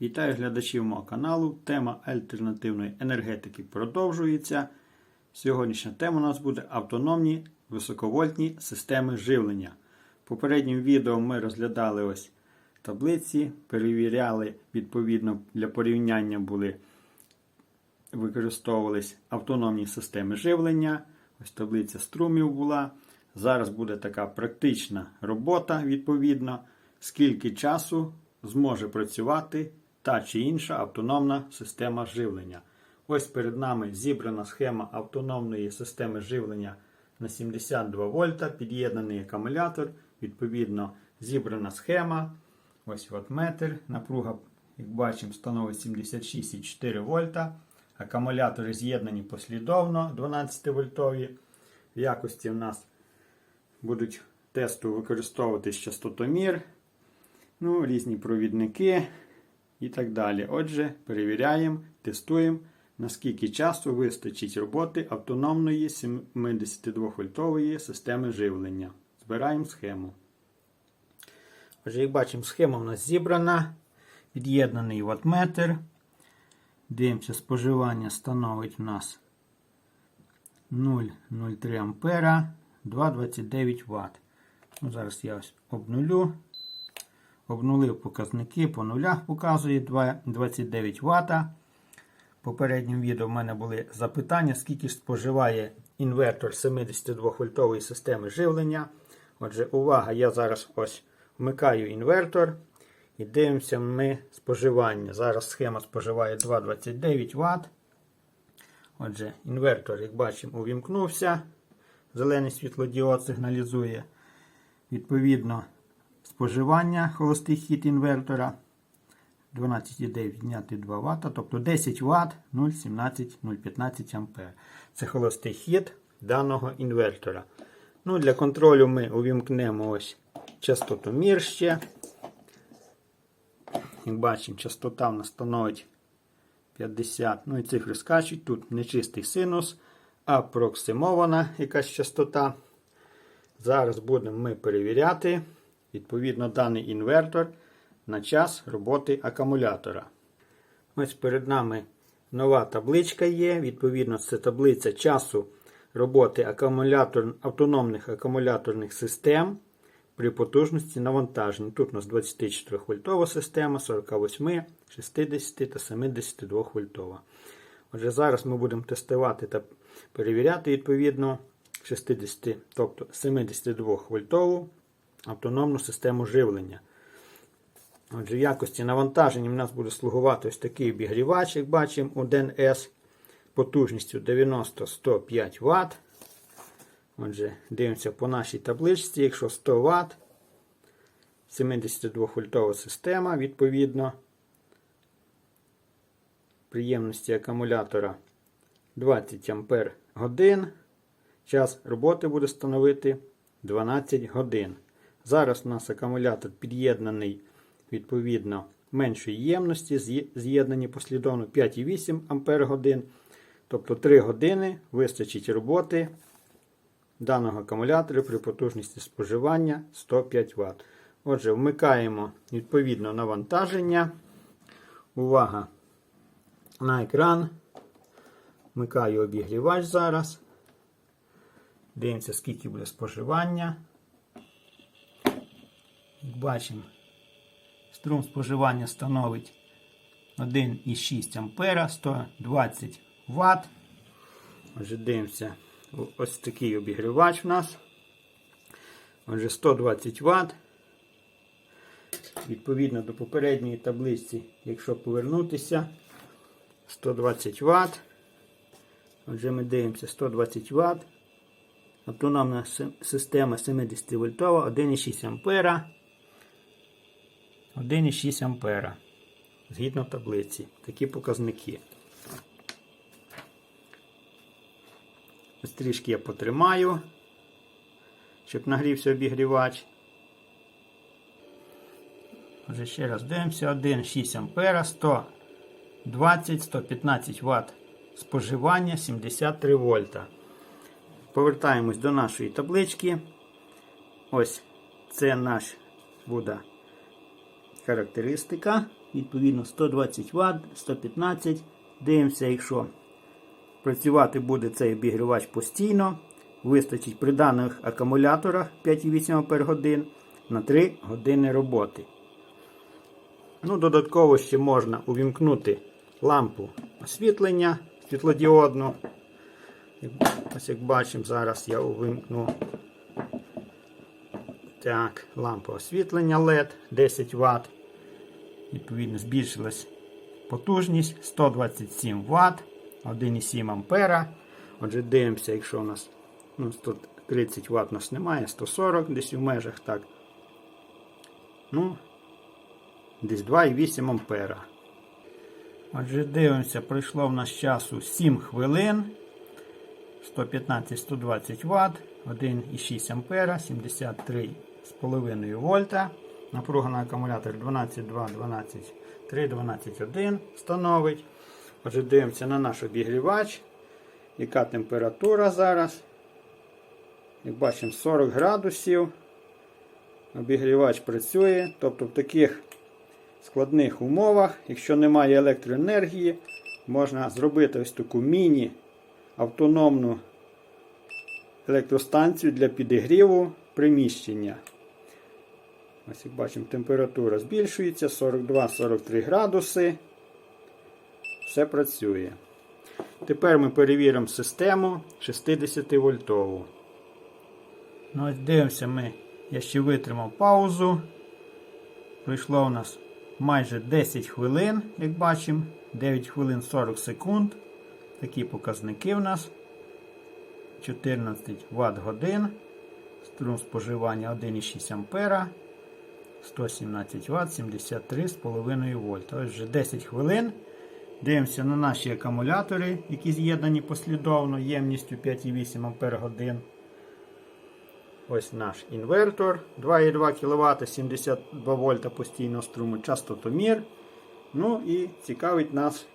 Вітаю глядачів мого каналу. Тема альтернативної енергетики продовжується. Сьогоднішня тема у нас буде автономні високовольтні системи живлення. В попередньому відео ми розглядали ось таблиці, перевіряли, відповідно, для порівняння були використовувались автономні системи живлення. Ось таблиця струмів була. Зараз буде така практична робота, відповідно, скільки часу зможе працювати та чи інша автономна система живлення. Ось перед нами зібрана схема автономної системи живлення на 72 вольта, під'єднаний акумулятор, відповідно, зібрана схема. Ось ваттметр. Напруга, як бачимо, становить 76,4 вольта. Акумулятори з'єднані послідовно 12 вольтові. В якості в нас будуть тесту використовуватись частотомір, ну, різні провідники і так далі. Отже, перевіряємо, тестуємо, наскільки часу вистачить роботи автономної 72-вольтової системи живлення. Збираємо схему. Отже, як бачимо, схема у нас зібрана. Під'єднаний ваттметр. Дивимося, споживання становить у нас 0,03 ампера, 2,29 Вт. Ну, Зараз я ось обнулю. Обнулив показники по нулях, показує 2,29 Вт. В попередньому відео в мене були запитання, скільки споживає інвертор 72-вольтової системи живлення. Отже, увага, я зараз ось вмикаю інвертор. І дивимося ми споживання. Зараз схема споживає 2,29 Вт. Отже, інвертор, як бачимо, увімкнувся. Зелений світлодіод сигналізує. Відповідно, споживання холостий хід інвертора 12,9 відняти 2 Вт, тобто 10 Вт 0,17 0,15 А. Це холостий хід даного інвертора. Ну, Для контролю ми увімкнемо ось частотомір ще. Як бачимо, частота в нас становить 50. Ну і цифри скачуть. Тут нечистий синус, апроксимована якась частота. Зараз будемо ми перевіряти, відповідно, даний інвертор на час роботи акумулятора. Ось перед нами нова табличка є. Відповідно, це таблиця часу роботи акумулятор, автономних акумуляторних систем при потужності навантаження. Тут у нас 24 вольтова система, 48, 60 та 72 вольтова. Отже, зараз ми будемо тестувати та перевіряти відповідно 60, тобто 72 вольтову автономну систему живлення. Отже, в якості навантаження в нас буде слугувати ось такий обігрівач, як бачимо, 1С потужністю 90-105 Вт. Отже, дивимося по нашій табличці, якщо 100 Вт, 72 вольтова система, відповідно, приємності акумулятора 20 Ампер годин. Час роботи буде становити 12 годин. Зараз у нас акумулятор під'єднаний відповідно меншої ємності, з'єднані послідовно 5,8 Ампер годин. Тобто 3 години вистачить роботи даного акумулятора при потужності споживання 105 Вт. Отже, вмикаємо відповідно навантаження. Увага на екран. Вмикаю обігрівач зараз. Дивимося, скільки буде споживання. Як бачимо, струм споживання становить 1,6 А 120 Вт. Отже, дивимося. Ось такий обігрівач у нас. Отже, 120 Вт. Відповідно до попередньої таблиці, якщо повернутися, 120 Вт. Отже, ми дивимося 120 Вт. Автономна система 70 вольтова 1,6 ампера. 1,6 ампера. Згідно таблиці. Такі показники. Ось трішки я потримаю, щоб нагрівся обігрівач. Отже, ще раз дивимося, 1,6 ампера, 120-115 Вт споживання 73 вольта. Повертаємось до нашої таблички. Ось це наш буде характеристика відповідно 120 Вт, 115. Дивимося, якщо працювати буде цей обігрівач постійно, вистачить при даних акумуляторах 5,8 Ах на 3 години роботи. Ну, додатково ще можна увімкнути лампу освітлення світлодіодну. Ось як бачимо, зараз я увімкну так, лампа освітлення LED 10 Вт. Відповідно, збільшилась потужність 127 Вт, 1,7 Ампера. Отже, дивимося, якщо у нас ну, 130 Вт у нас немає, 140 десь у межах так. Ну, десь 2,8 Ампера. Отже, дивимося, пройшло в нас часу 7 хвилин. 115-120 Вт, 1,6 Ампера, 73,5 вольта. Напруга на акумулятор 12,2, 12,3, 12,1 становить. Отже, дивимося на наш обігрівач. Яка температура зараз? Як бачимо, 40 градусів. Обігрівач працює. Тобто в таких складних умовах, якщо немає електроенергії, можна зробити ось таку міні автономну електростанцію для підігріву приміщення. Ось як бачимо, температура збільшується 42-43 градуси. Все працює. Тепер ми перевіримо систему 60 вольтову. Ну, ось дивимося, ми. я ще витримав паузу. Пройшло у нас майже 10 хвилин, як бачимо, 9 хвилин 40 секунд. Такі показники в нас. 14 Вт годин. Струм споживання 1,6 Ампера. 117 Вт, 73,5 вольт. Ось вже 10 хвилин. Дивимося на наші акумулятори, які з'єднані послідовно ємністю 5,8 Ампер годин. Ось наш інвертор 2,2 кВт, 72 вольта постійного струму, частотомір. Ну і цікавить нас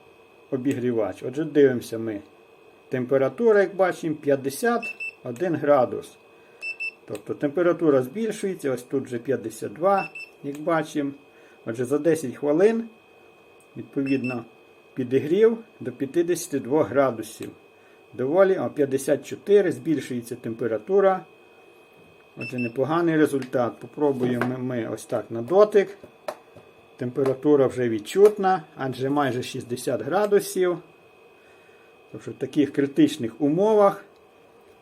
обігрівач. Отже, дивимося ми. Температура, як бачимо, 51 градус. Тобто температура збільшується, ось тут вже 52, як бачимо. Отже, за 10 хвилин, відповідно, підігрів до 52 градусів. Доволі, о 54 збільшується температура. Отже, непоганий результат. Попробуємо ми, ось так на дотик. Температура вже відчутна, адже майже 60 градусів. Тобто в таких критичних умовах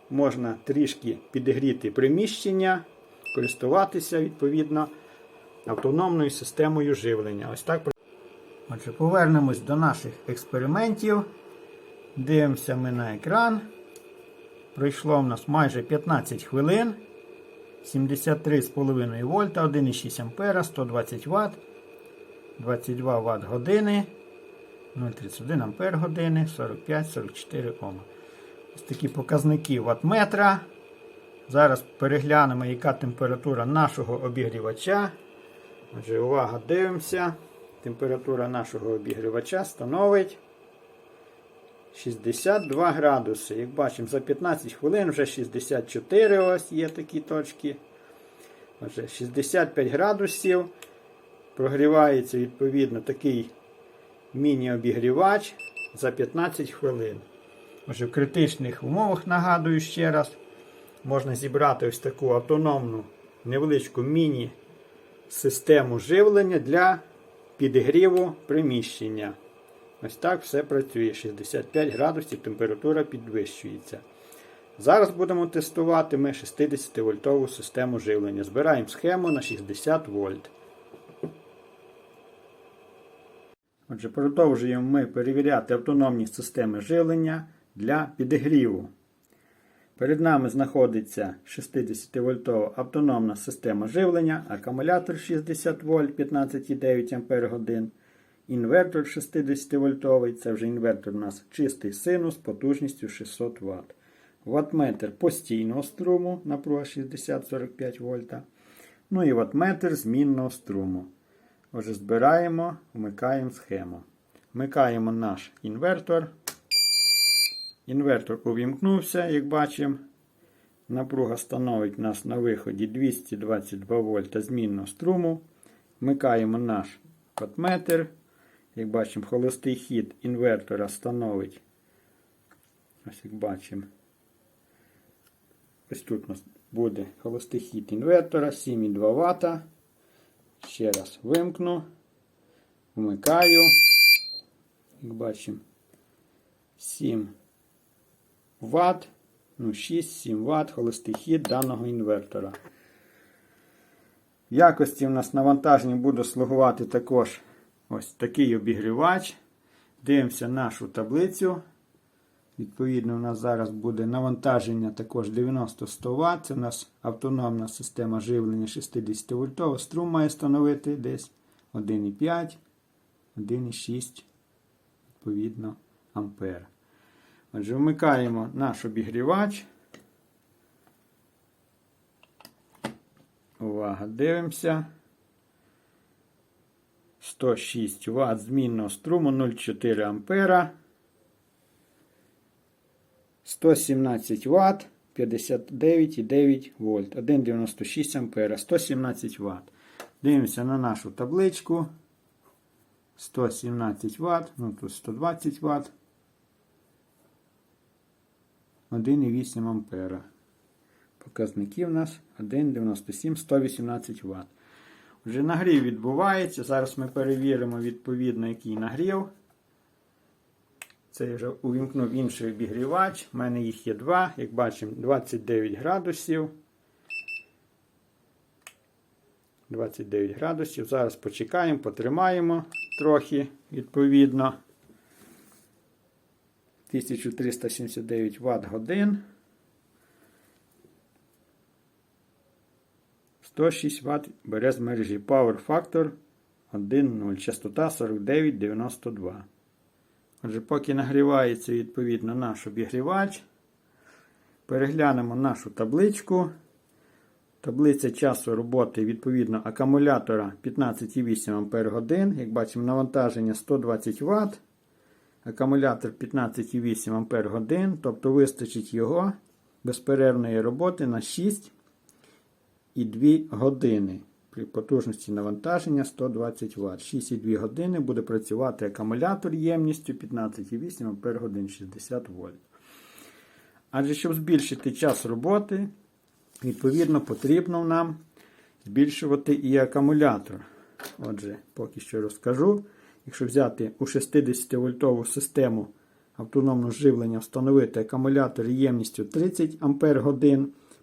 можна трішки підігріти приміщення, користуватися відповідно автономною системою живлення. Ось так. Отже, повернемось до наших експериментів. Дивимося ми на екран. Пройшло в нас майже 15 хвилин. 73,5 вольта, 1,6 ампера, 120 Вт, 22 Вт години, 0,31 ампер години, 45-44 Ома. Ось такі показники ваттметра. Зараз переглянемо, яка температура нашого обігрівача. Отже, увага, дивимося. Температура нашого обігрівача становить 62 градуси. Як бачимо, за 15 хвилин вже 64 ось є такі точки. Отже, 65 градусів. Прогрівається відповідно такий міні-обігрівач за 15 хвилин. Отже, в критичних умовах, нагадую ще раз, можна зібрати ось таку автономну невеличку міні-систему живлення для підігріву приміщення. Ось так все працює. 65 градусів температура підвищується. Зараз будемо тестувати ми 60-вольтову систему живлення. Збираємо схему на 60 вольт. Отже, продовжуємо ми перевіряти автономні системи живлення для підігріву. Перед нами знаходиться 60-вольтова автономна система живлення, акумулятор 60 вольт 15,9 Ах, інвертор 60-вольтовий, це вже інвертор у нас чистий синус потужністю 600 Вт. Ваттметр постійного струму, напруга 60-45 вольта. Ну і ваттметр змінного струму. Отже, збираємо, вмикаємо схему. Вмикаємо наш інвертор. Інвертор увімкнувся, як бачимо. Напруга становить нас на виході 222 вольта змінного струму. Вмикаємо наш ваттметр. як бачимо, холостий хід інвертора становить. Ось як бачимо. Ось тут у нас буде холостий хід інвертора 7,2 Вт. Ще раз вимкну, вмикаю. Як бачимо, 7 Вт, ну 6-7 Вт холостий хід даного інвертора. В якості у нас навантаження буде слугувати також ось такий обігрівач. Дивимося нашу таблицю. Відповідно, у нас зараз буде навантаження також 90-100 Вт. Це у нас автономна система живлення 60 вольтова. Струм має становити десь 1,5, 1,6, відповідно, ампер. Отже, вмикаємо наш обігрівач. Увага, дивимося. 106 Вт змінного струму 0,4 ампера. 117 Вт 59,9 вольт. 1,96 ампера. 117 Вт. Дивимося на нашу табличку. 117 Вт. Ну тут 120 Вт. 1,8 ампера. Показники в нас 1,97, 118 Вт. Вже нагрів відбувається. Зараз ми перевіримо відповідно, який нагрів. Це я вже увімкнув інший обігрівач. У мене їх є два. Як бачимо, 29 градусів. 29 градусів. Зараз почекаємо, потримаємо трохи відповідно. 1379 Вт годин. 106 Вт бере з мережі Power Factor 1.0, частота 49,92. Отже, поки нагрівається відповідно наш обігрівач, переглянемо нашу табличку. Таблиця часу роботи відповідно акумулятора 15,8 Ах. Як бачимо, навантаження 120 Вт. Акумулятор 15,8 Ах, тобто вистачить його безперервної роботи на 6 і 2 години. При потужності навантаження 120 Вт. 6,2 години буде працювати акумулятор ємністю 15,8 Ах 60 вольт. Адже, щоб збільшити час роботи, відповідно, потрібно нам збільшувати і акумулятор. Отже, поки що розкажу. Якщо взяти у 60-вольтову систему автономного живлення, встановити акумулятор ємністю 30 Ах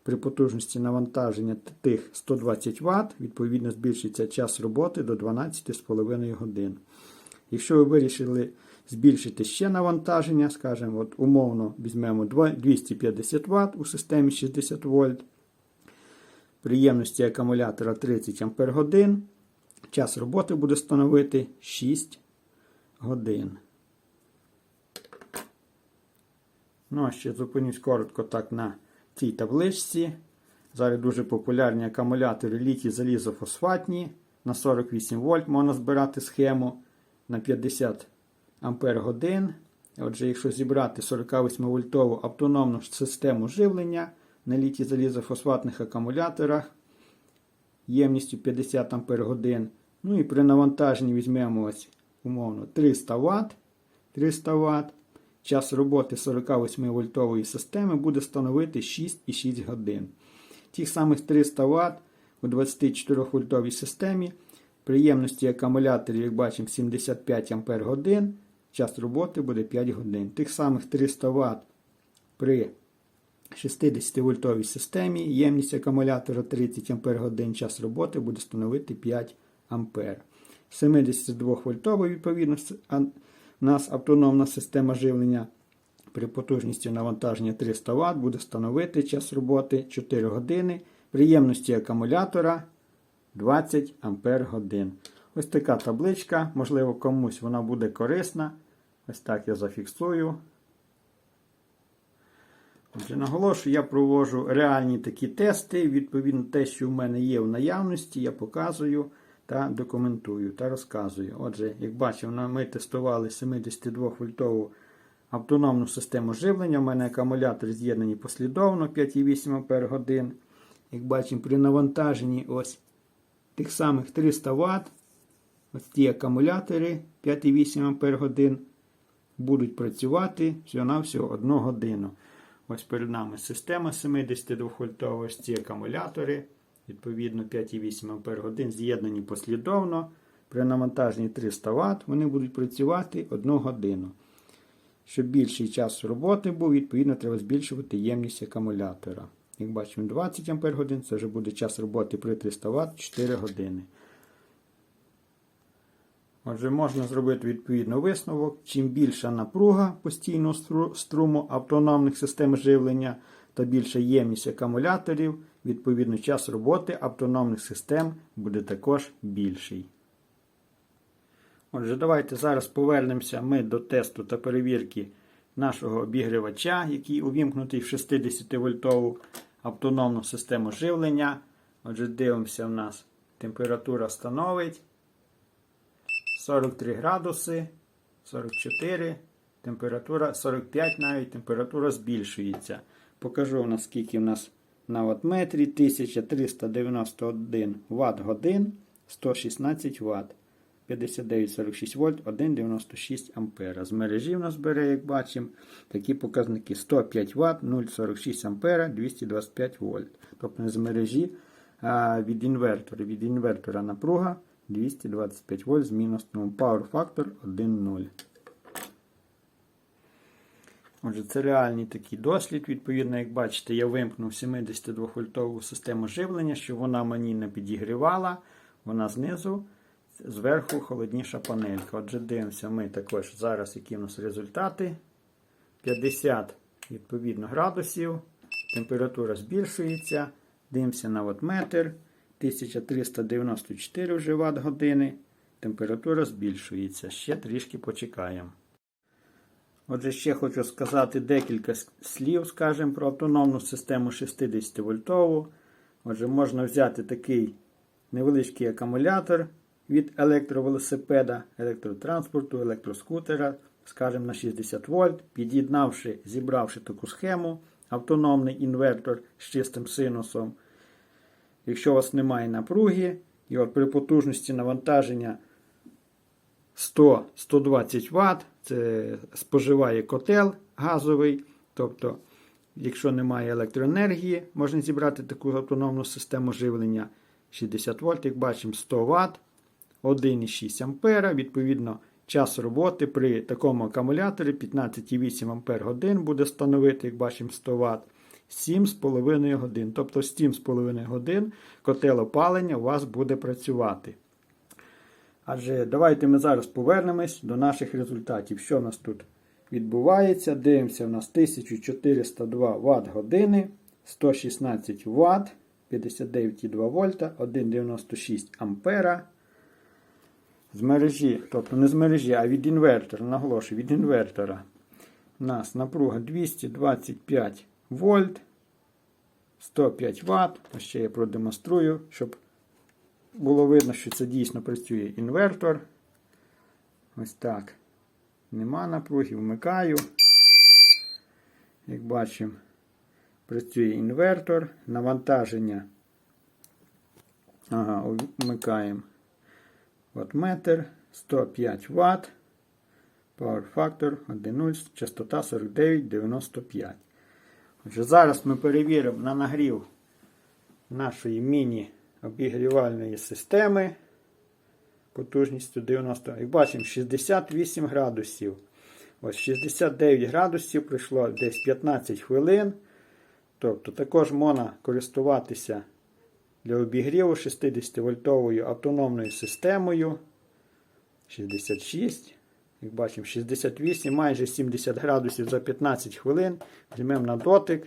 при потужності навантаження тих 120 Вт, відповідно збільшиться час роботи до 12,5 годин. Якщо ви вирішили збільшити ще навантаження, скажімо, от умовно візьмемо 250 Вт у системі 60 вольт, приємності акумулятора 30 Ах, час роботи буде становити 6 годин. Ну, а ще зупинюсь коротко так на цій табличці. Зараз дуже популярні акумулятори літій залізофосфатні. На 48 вольт можна збирати схему на 50 ампер годин. Отже, якщо зібрати 48 вольтову автономну систему живлення на літій залізофосфатних акумуляторах ємністю 50 ампер годин. Ну і при навантаженні візьмемо ось умовно 300 Вт. 300 Вт. Час роботи 48 вольтової системи буде становити 6,6 годин. Тих самих 300 Вт у 24 вольтовій системі. Приємності акумуляторів, як бачимо, 75 Ах. Час роботи буде 5 годин. Тих самих 300 Вт при 60 вольтовій системі. Ємність акумулятора 30 Ах. Час роботи буде становити 5 А. 72 вольтової відповідно у нас автономна система живлення при потужності навантаження 300 Вт буде становити час роботи 4 години. Приємності акумулятора 20 Ампер годин. Ось така табличка, можливо, комусь вона буде корисна. Ось так я зафіксую. Отже, наголошую, я проводжу реальні такі тести. Відповідно, те, що в мене є в наявності, я показую та документую та розказую. Отже, як бачимо, ми тестували 72 вольтову автономну систему живлення. У мене акумулятори з'єднані послідовно 5,8 Ах. Як бачимо, при навантаженні ось тих самих 300 Вт. ось ці акумулятори 5,8 Ампер годин будуть працювати всього-навсього 1 годину. Ось перед нами система 72 вольтова ці акумулятори, відповідно 5,8 Ампер годин з'єднані послідовно. При навантаженні 300 Вт вони будуть працювати 1 годину. Щоб більший час роботи був, відповідно, треба збільшувати ємність акумулятора. Як бачимо, 20 Ампер годин це вже буде час роботи при 300 Вт 4 години. Отже, можна зробити відповідно висновок. Чим більша напруга постійного струму автономних систем живлення та більша ємність акумуляторів, відповідно час роботи автономних систем буде також більший. Отже, давайте зараз повернемося ми до тесту та перевірки нашого обігрівача, який увімкнутий в 60-вольтову автономну систему живлення. Отже, дивимося, в нас температура становить 43 градуси, 44, температура 45 навіть температура збільшується. Покажу у нас скільки в нас на ваттметрі 1391 Вт годин 116 Вт. 59,46 вольт, 1,96 ампера. З мережі в нас бере, як бачимо, такі показники 105 Вт, 0,46 ампера, 225 вольт. Тобто з мережі а від інвертора. Від інвертора напруга 225 вольт з мінусним Power Factor 1,0. Отже, це реальний такий дослід. Відповідно, як бачите, я вимкнув 72-вольтову систему живлення, щоб вона мені не підігрівала. Вона знизу, зверху холодніша панелька. Отже, дивимося ми також зараз, які в нас результати. 50 відповідно градусів. Температура збільшується. Дивимося на ваттметр. 1394 вже Вт години. Температура збільшується. Ще трішки почекаємо. Отже, ще хочу сказати декілька слів, скажімо, про автономну систему 60-вольтову. Отже, можна взяти такий невеличкий акумулятор від електровелосипеда, електротранспорту, електроскутера, скажімо, на 60 вольт, під'єднавши, зібравши таку схему, автономний інвертор з чистим синусом. Якщо у вас немає напруги, і при потужності навантаження 100-120 Вт, це споживає котел газовий. Тобто, якщо немає електроенергії, можна зібрати таку автономну систему живлення 60 вольт, як бачимо, 100 Вт, 1,6 Ампера. Відповідно, час роботи при такому акумуляторі 15,8 Ампер годин буде становити, як бачимо, 100 Вт. 7,5 годин. Тобто 7,5 годин котел опалення у вас буде працювати. Адже давайте ми зараз повернемось до наших результатів. Що в нас тут відбувається? Дивимося, у нас 1402 Вт години, 116 Вт, 59,2 вольта, 1,96 ампера. З мережі, тобто не з мережі, а від інвертора, наголошую, від інвертора. У нас напруга 225 вольт, 105 Вт. Ще я продемонструю, щоб було видно, що це дійсно працює інвертор. Ось так. Нема напруги, вмикаю. Як бачимо, працює інвертор. Навантаження. Ага, вмикаємо ваттметр 105 Вт. Power Factor 1,0, частота 49,95. Отже, зараз ми перевіримо на нагрів нашої міні обігрівальної системи потужністю 90. Як бачимо, 68 градусів. Ось 69 градусів пройшло десь 15 хвилин. Тобто також можна користуватися для обігріву 60-вольтовою автономною системою. 66. Як бачимо, 68, майже 70 градусів за 15 хвилин. Візьмемо на дотик.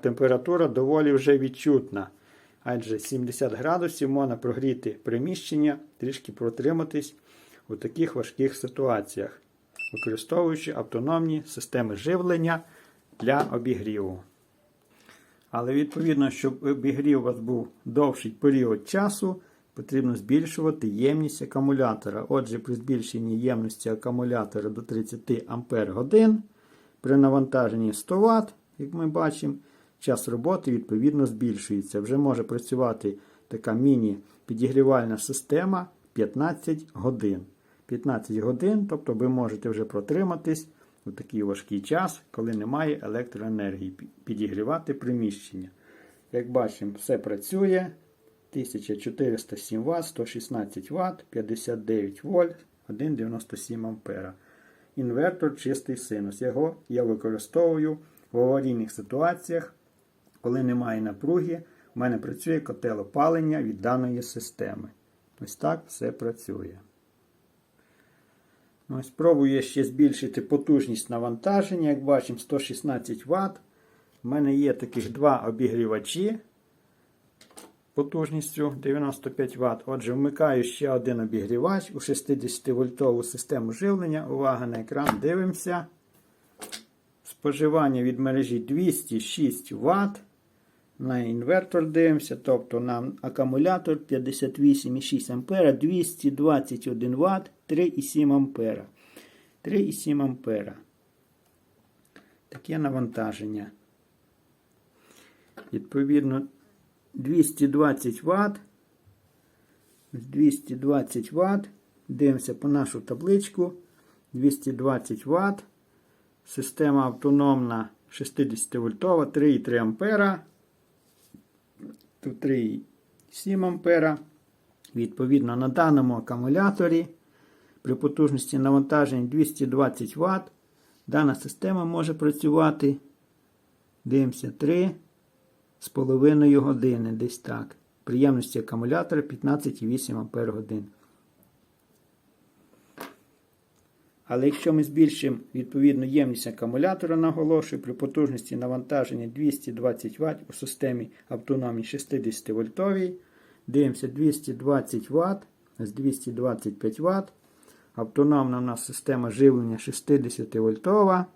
Температура доволі вже відчутна. Адже 70 градусів можна прогріти приміщення, трішки протриматись у таких важких ситуаціях, використовуючи автономні системи живлення для обігріву. Але відповідно, щоб обігрів у вас був довший період часу, потрібно збільшувати ємність акумулятора. Отже, при збільшенні ємності акумулятора до 30 Ампер при навантаженні 100 Вт, як ми бачимо, час роботи відповідно збільшується. Вже може працювати така міні-підігрівальна система 15 годин. 15 годин, тобто ви можете вже протриматись у такий важкий час, коли немає електроенергії, підігрівати приміщення. Як бачимо, все працює. 1407 Вт, 116 Вт, 59 вольт, 1,97 ампера. Інвертор чистий синус. Його я використовую в аварійних ситуаціях, коли немає напруги. У мене працює котел опалення від даної системи. Ось так все працює. Ось Спробую ще збільшити потужність навантаження. Як бачимо, 116 Вт. У мене є таких два обігрівачі потужністю 95 Вт. Отже, вмикаю ще один обігрівач у 60 вольтову систему живлення. Увага на екран, дивимося. Споживання від мережі 206 Вт. На інвертор дивимося, тобто на акумулятор 58,6 А, 221 Вт, 3,7 А. 3,7 А. Таке навантаження. Відповідно, 220 Вт. 220 Вт. Дивимося по нашу табличку. 220 Вт. Система автономна 60 вольтова, 3,3 ампера. Тут 3,7 ампера. Відповідно, на даному акумуляторі при потужності навантаження 220 Вт. Дана система може працювати. Дивимося 3 з половиною години, десь так. Приємності акумулятора 15,8 Ампер годин. Але якщо ми збільшимо відповідну ємність акумулятора, наголошую, при потужності навантаження 220 Вт у системі автономії 60 вольтовій, дивимося 220 Вт з 225 Вт. Автономна у нас система живлення 60 вольтова.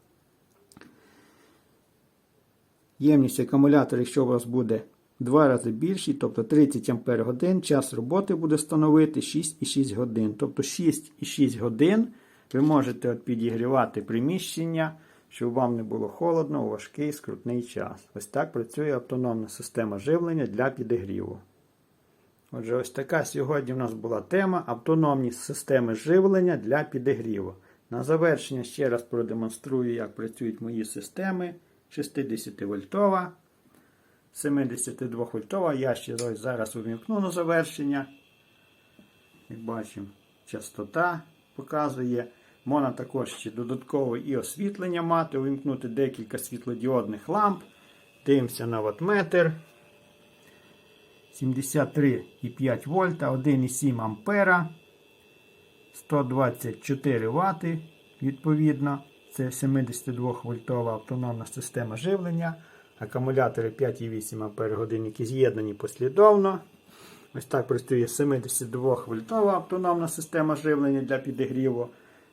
Ємність акумулятора, якщо у вас буде два рази більший, тобто 30 Ампер час роботи буде становити 6,6 годин. Тобто 6,6 годин ви можете от підігрівати приміщення, щоб вам не було холодно у важкий скрутний час. Ось так працює автономна система живлення для підігріву. Отже, ось така сьогодні у нас була тема автономні системи живлення для підігріву. На завершення ще раз продемонструю, як працюють мої системи. 60 вольтова, 72 вольтова. Я ще зараз увімкну на завершення. Як бачимо, частота показує. Можна також ще додатково і освітлення мати, увімкнути декілька світлодіодних ламп. Дивимося на ватметр. 73,5 вольта, 1,7 ампера, 124 Вт відповідно. Це 72 вольтова автономна система живлення. Акумулятори 5,8 Ах, які з'єднані послідовно. Ось так працює 72 вольтова автономна система живлення для підігріву.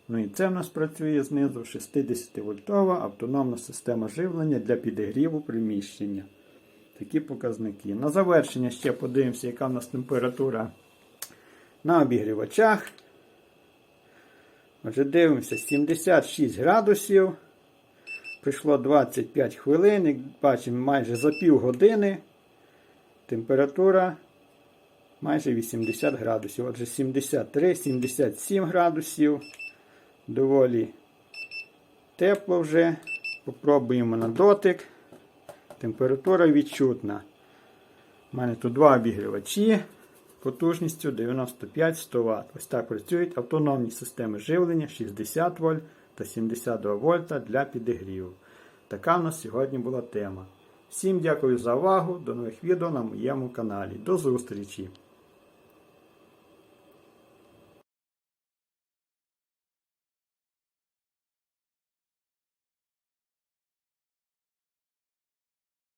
Ну і це в нас працює знизу 60 вольтова автономна система живлення для підігріву приміщення. Такі показники. На завершення ще подивимося, яка в нас температура на обігрівачах. Отже, дивимося, 76 градусів. Прийшло 25 хвилин. Як бачимо, майже за пів години температура майже 80 градусів. Отже, 73-77 градусів. Доволі тепло вже. Попробуємо на дотик. Температура відчутна. У мене тут два обігрівачі потужністю 95-100 Вт. Ось так працюють автономні системи живлення 60 В та 72 вольта для підігріву. Така в нас сьогодні була тема. Всім дякую за увагу. До нових відео на моєму каналі. До зустрічі!